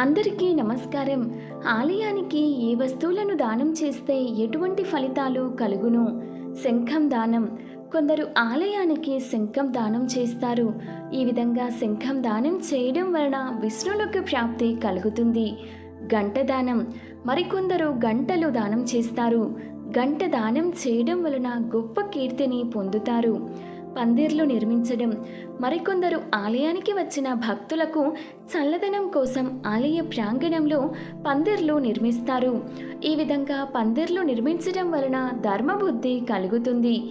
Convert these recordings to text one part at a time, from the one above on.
అందరికీ నమస్కారం. ఆలయానికి ఏ వస్తువులను దానం చేస్తే ఎటువంటి ఫలితాలు కలుగును? శంఖం దానం. కొందరు ఆలయానికి శంఖం దానం చేస్తారు. ఈ విధంగా శంఖం దానం చేయడం వలన విష్ణులకు ప్రాప్తి కలుగుతుంది. గంట దానం. మరికొందరు గంటలు దానం చేస్తారు. గంట దానం చేయడం వలన గొప్ప కీర్తిని పొందుతారు. పందిర్లు నిర్మించడం. మరికొందరు ఆలయానికి వచ్చిన భక్తులకు చల్లదనం కోసం ఆలయ ప్రాంగణంలో పందిర్లు నిర్మిస్తారు. ఈ విధంగా పందిర్లు నిర్మించడం వలన ధర్మబుద్ధి కలుగుతుంది.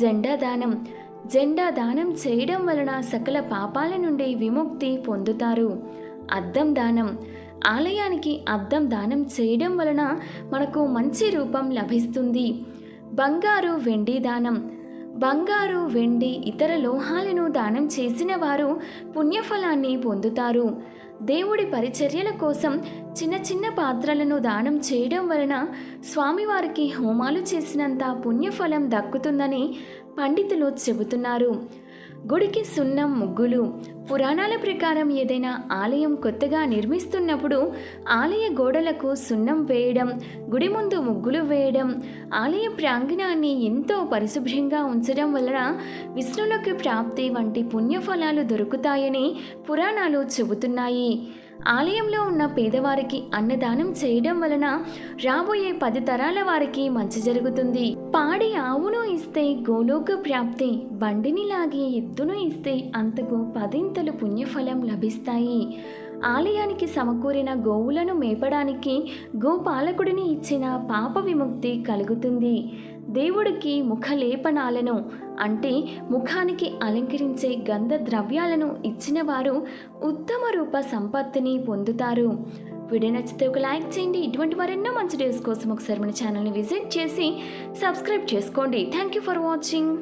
జెండా దానం. జెండా దానం చేయడం వలన సకల పాపాల నుండి విముక్తి పొందుతారు. అద్దం దానం. ఆలయానికి అద్దం దానం చేయడం వలన మనకు మంచి రూపం లభిస్తుంది. బంగారు వెండి దానం. బంగారు వెండి ఇతర లోహాలను దానం చేసిన వారు పుణ్యఫలాన్ని పొందుతారు. దేవుడి పరిచర్యల కోసం చిన్న చిన్న పాత్రలను దానం చేయడం వలన స్వామివారికి హోమాలు చేసినంత పుణ్యఫలం దక్కుతుందని పండితులు చెబుతున్నారు. గుడికి సున్నం ముగ్గులు పురాణాల ప్రకారం ఏదైనా ఆలయం కొత్తగా నిర్మిస్తున్నప్పుడు ఆలయ గోడలకు సున్నం వేయడం గుడి ముందు ముగ్గులు వేయడం ఆలయ ప్రాంగణాన్ని ఎంతో పరిశుభ్రంగా ఉంచడం వలన విష్ణులకు ప్రాప్తి వంటి పుణ్యఫలాలు దొరుకుతాయని పురాణాలు చెబుతున్నాయి. ఆలయంలో ఉన్న పేదవారికి అన్నదానం చేయడం వలన రాబోయే పది తరాల వారికి మంచి జరుగుతుంది. పాడి ఆవును ఇస్తే గోలోక ప్రాప్తి బండిని లాగే ఎద్దును ఇస్తే అంతకు పదింతలు పుణ్యఫలం లభిస్తాయి. ఆలయానికి సమకూరిన గోవులను మేపడానికి గోపాలకుడిని ఇచ్చిన పాప విముక్తి కలుగుతుంది. దేవుడికి ముఖలేపనాలను అంటే ముఖానికి అలంకరించే గంధ ద్రవ్యాలను ఇచ్చిన వారు ఉత్తమ రూప సంపత్తిని పొందుతారు. వీడియో నచ్చితే ఒక లైక్ చేయండి. ఇటువంటి మరెన్నో మంచి డేస్ కోసం ఒకసారి మన ఛానల్ని విజిట్ చేసి సబ్స్క్రైబ్ చేసుకోండి. Thank you for watching